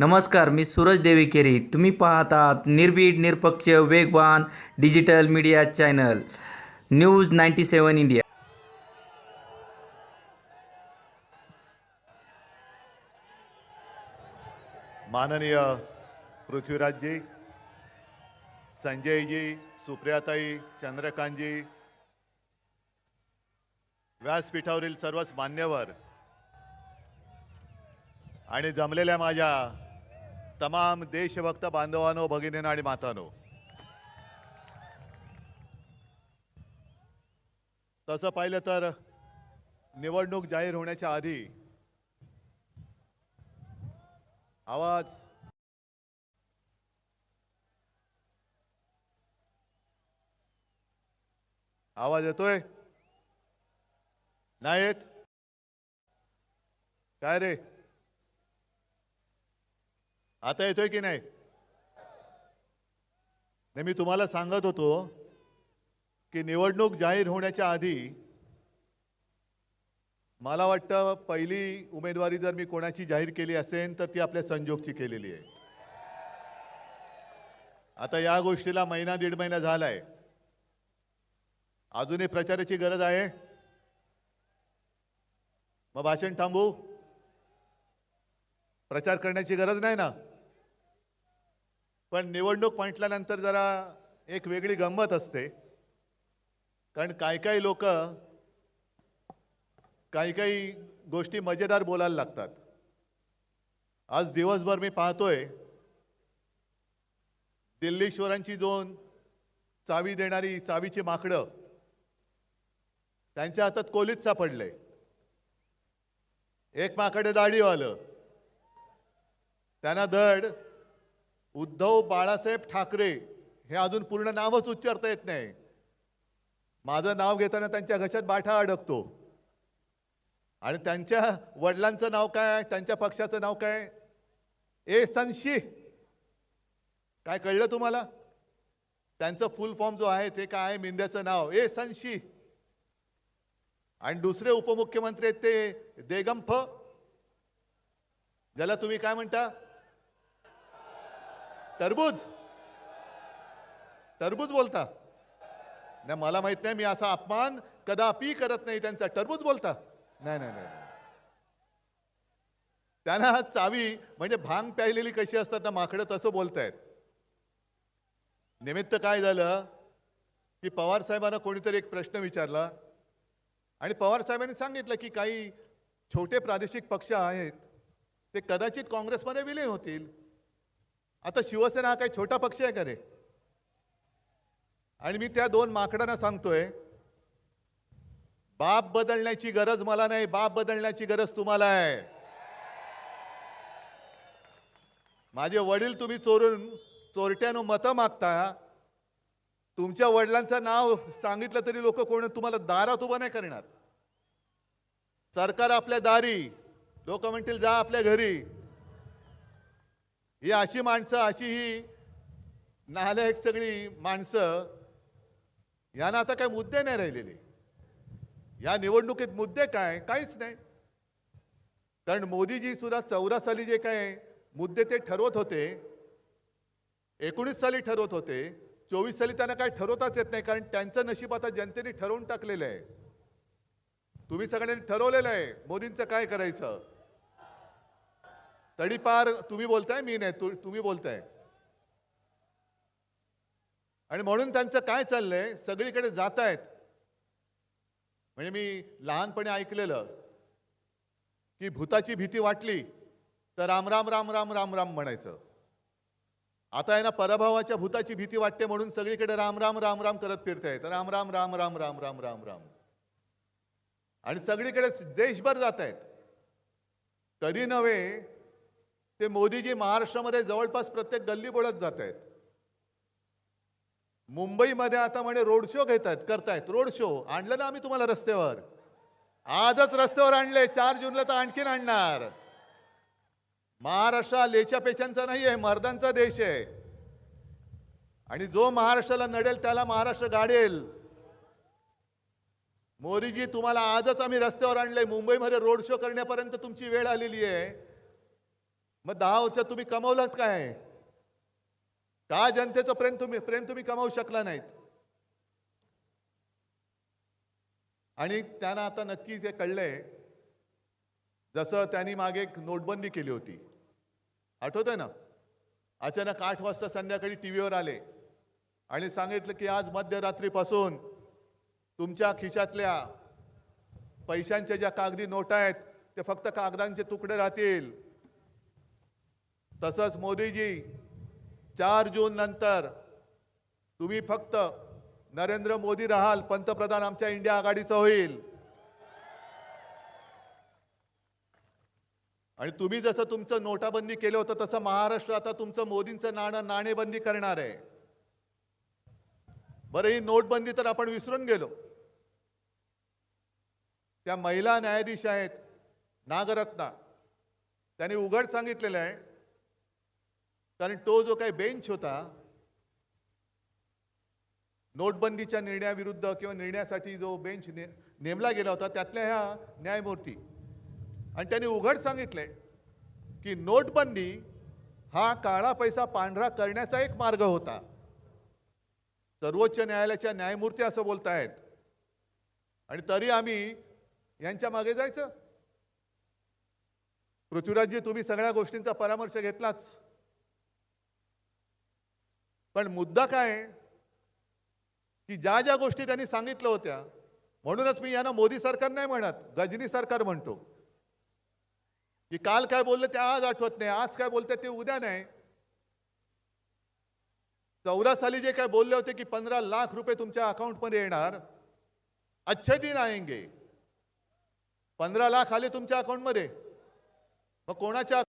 नमस्कार मी सूरज देवीकेरी. तुम्ही पाहत आहात निर्भीड निरपक्ष वेगवान digital media channel news ninety seven India. माननीय पृथ्वीराजजी संजयजी सुप्रियाताई चंद्रकांतजी व्यासपीठावरील सर्वच मान्यवर आणि जमलेल्या माझ्या तमाम देशभक्त बांधवांनो भगिनींनो आणि मातानो. तसं पाहिलं तर निवडणूक जाहीर होण्याच्या आधी आवाज आवाज येतोय? नाही येत काय रे? आता येतोय की नाही? नाही मी तुम्हाला सांगत होतो की निवडणूक जाहीर होण्याच्या आधी मला वाटतं पहिली उमेदवारी जर मी कोणाची जाहीर केली असेल तर ती आपल्या संजोगची केलेली आहे. आता या गोष्टीला महिना दीड महिना झालाय. अजूनही प्रचाराची गरज आहे? मग भाषण थांबू. प्रचार करण्याची गरज नाही ना? पण निवडणूक म्हटल्यानंतर जरा एक वेगळी गंमत असते. कारण काही काही लोक काही काही गोष्टी मजेदार बोलायला लागतात. आज दिवसभर मी पाहतोय दिल्लीश्वरांची दोन चावी देणारी चावीची माकडं त्यांच्या हातात कोलीत सापडले एक माकडे दाढीवालं त्यांना धड उद्धव बाळासाहेब ठाकरे हे अजून पूर्ण नावच उच्चारता येत नाही. माझं नाव घेताना त्यांच्या घशात बाठा अडकतो. आणि त्यांच्या वडिलांचं नाव काय? त्यांच्या पक्षाचं नाव काय? ए संशी काय कळलं तुम्हाला? त्यांचं फुल फॉर्म जो आहे ते काय? आहे मिंद्याचं नाव. ए संशी आणि दुसरे उपमुख्यमंत्री आहेत ते देगंफ ज्याला तुम्ही काय म्हणता? टरबूज टरबूज बोलता. नाही मला माहीत नाही मी असा अपमान कदापि करत नाही त्यांचा. टरबूज बोलता. नाही नाही नाही. त्यांना चावी म्हणजे भांग प्यायलेली कशी असतात ना माकडं तसं बोलतायत. निमित्त काय झालं? की पवार साहेबांना कोणीतरी एक प्रश्न विचारला. आणि पवार साहेबांनी सांगितलं की काही छोटे प्रादेशिक पक्ष आहेत ते कदाचित काँग्रेसमध्ये विलीन होतील. आता शिवसेना हा काही छोटा पक्ष आहे का रे? आणि मी त्या दोन माकडांना सांगतोय बाप बदलण्याची गरज मला नाही बाप बदलण्याची गरज तुम्हाला आहे. माझे वडील तुम्ही चोरून चोरट्यानं मतं मागता तुमच्या वडिलांचं नाव सांगितलं तरी लोक कोण तुम्हाला दारात उभं नाही करणार. सरकार आपल्या दारी लोक म्हणतील जा आपल्या घरी. ही अशी माणसं अशी ही नालायक सगळी माणसं यांना आता काय मुद्दे नाही राहिलेले. या निवडणुकीत मुद्दे काय? काहीच नाही. कारण मोदीजी सुद्धा चौदा साली जे काय मुद्दे ते ठरवत होते एकोणीस साली ठरवत होते चोवीस साली त्यांना काय ठरवताच येत नाही कारण त्यांचं नशीब आता जनतेने ठरवून टाकलेलं आहे. तुम्ही सगळ्यांनी ठरवलेलं आहे मोदींचं काय करायचं? तडीपार तुम्ही बोलताय मी नाही तु- तुम्ही बोलताय आणि म्हणून त्यांचं काय चाललंय सगळीकडे जात आहेत म्हणजे मी लहानपणी ऐकलेलं की भूताची भीती वाटली तर राम राम राम राम राम राम म्हणायचं आता आहे ना पराभवाच्या भूताची भीती वाटते म्हणून सगळीकडे राम राम राम राम करत फिरतायत राम राम राम राम राम राम राम राम आणि सगळीकडे देशभर जात आहेत कधी नव्हे ते मोदीजी महाराष्ट्रामध्ये जवळपास प्रत्येक गल्ली बोलत जात आहेत मुंबईमध्ये आता म्हणे रोड शो घेत आहेत करतायत. रोड शो आणलं ना आम्ही तुम्हाला रस्त्यावर. आजच रस्त्यावर आणले चार जूनला तर आणखीन आणणार. महाराष्ट्र लेच्या पेच्यांचा नाही आहे मर्दांचा देश आहे. आणि जो महाराष्ट्राला नडेल त्याला महाराष्ट्र गाडेल. मोदीजी तुम्हाला आजच आम्ही रस्त्यावर आणले मुंबईमध्ये रोड शो करण्यापर्यंत तुमची वेळ आलेली आहे. मग दहा वर्षात तुम्ही कमवलात काय? का जनतेचं प्रेम तुम्ही प्रेम तुम्ही कमावू शकला नाहीत? आणि त्यांना आता नक्की ते कळलंय जसं त्यांनी मागे एक नोटबंदी केली होती. आठवतंय ना? अचानक आठ वाजता संध्याकाळी टी व्हीवर आले आणि सांगितलं की आज मध्यरात्रीपासून तुमच्या खिशातल्या पैशांच्या ज्या कागदी नोटा आहेत ते फक्त कागदांचे तुकडे राहतील. तसंच मोदीजी चार जून नंतर तुम्ही फक्त नरेंद्र मोदी राहाल पंतप्रधान आमच्या इंडिया आघाडीचं होईल. आणि तुम्ही जसं तुमचं नोटाबंदी केलं होतं तसं महाराष्ट्र आता तुमचं मोदींचं नाणं नाणेबंदी करणार आहे. बरं ही नोटबंदी तर आपण विसरून गेलो. त्या महिला न्यायाधीश आहेत नागरत्ना. त्यांनी उघड सांगितलेलं आहे कारण तो जो काही बेंच होता नोटबंदीच्या निर्णयाविरुद्ध किंवा निर्णयासाठी जो बेंच ने नेमला गेला होता त्यातल्या ह्या न्यायमूर्ती. आणि त्यांनी उघड सांगितलंय की नोटबंदी हा काळा पैसा पांढरा करण्याचा एक मार्ग होता. सर्वोच्च न्यायालयाच्या न्यायमूर्ती असं बोलतायत. आणि तरी आम्ही यांच्या मागे जायचं. पृथ्वीराजजी तुम्ही सगळ्या गोष्टींचा परामर्श घेतलाच. पण मुद्दा काय? की ज्या ज्या गोष्टी त्यांनी सांगितल्या होत्या म्हणूनच मी यांना मोदी सरकार नाही म्हणत गजनी सरकार म्हणतो. की काल काय बोलले ते आज आठवत नाही आज काय बोलत ते उद्या नाही. चौदा साली जे काय बोलले होते की पंधरा लाख रुपये तुमच्या अकाउंटमध्ये येणार अच्छे दिन आएंगे. पंधरा लाख आले तुमच्या अकाउंटमध्ये. मग कोणाच्या